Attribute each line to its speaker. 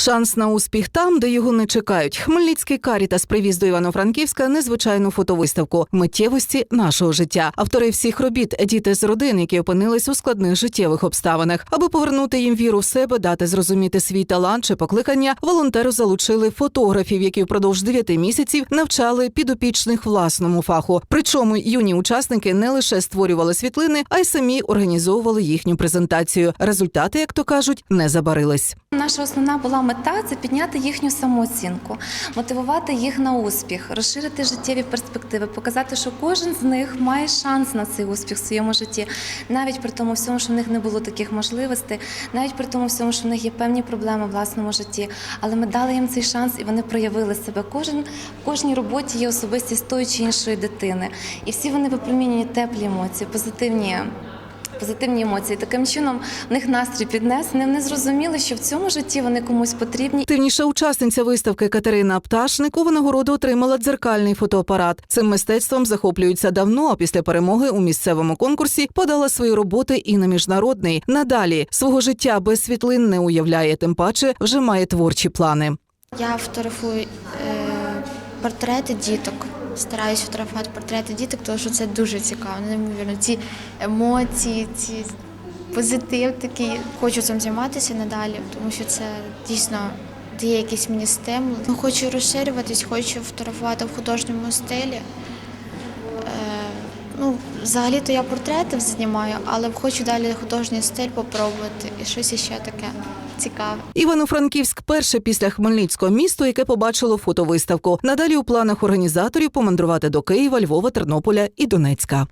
Speaker 1: Шанс на успіх там, де його не чекають. Хмельницький Карітас привіз до Івано-Франківська незвичайну фотовиставку миттєвості нашого життя. Автори всіх робіт діти з родин, які опинились у складних життєвих обставинах. Аби повернути їм віру в себе, дати зрозуміти свій талант чи покликання. Волонтери залучили фотографів, які впродовж 9 місяців навчали підопічних власному фаху. Причому юні учасники не лише створювали світлини, а й самі організовували їхню презентацію. Результати, як то кажуть, не забарились.
Speaker 2: Наша основна була мета це підняти їхню самооцінку, мотивувати їх на успіх, розширити життєві перспективи, показати, що кожен з них має шанс на цей успіх в своєму житті, навіть при тому всьому, що в них не було таких можливостей, навіть при тому всьому, що в них є певні проблеми в власному житті. Але ми дали їм цей шанс, і вони проявили себе. Кожен в кожній роботі є особистість тої чи іншої дитини, і всі вони випромінюють теплі емоції, позитивні. Позитивні емоції. Таким чином в них настрій піднесений. Вони зрозуміли, що в цьому житті вони комусь потрібні.
Speaker 1: Активніша учасниця виставки Катерина Пташник у винагороду отримала дзеркальний фотоапарат. Цим мистецтвом захоплюються давно. А після перемоги у місцевому конкурсі подала свої роботи і на міжнародний. Надалі свого життя без світлин не уявляє, тим паче вже має творчі плани.
Speaker 3: Я фотографую е, портрети діток. Стараюсь фотографувати портрети діток, тому що це дуже цікаво, неймовірно. Ці емоції, ці позитив такий. Хочу цим займатися надалі, тому що це дійсно дає якийсь мені стимул. Ну, Хочу розширюватись, хочу фотографувати в художньому стилі. Взагалі-то я портрети знімаю, але хочу далі художній стиль попробувати і щось іще таке цікаве.
Speaker 1: Івано-Франківськ перше після Хмельницького місто, яке побачило фотовиставку. Надалі у планах організаторів помандрувати до Києва, Львова, Тернополя і Донецька.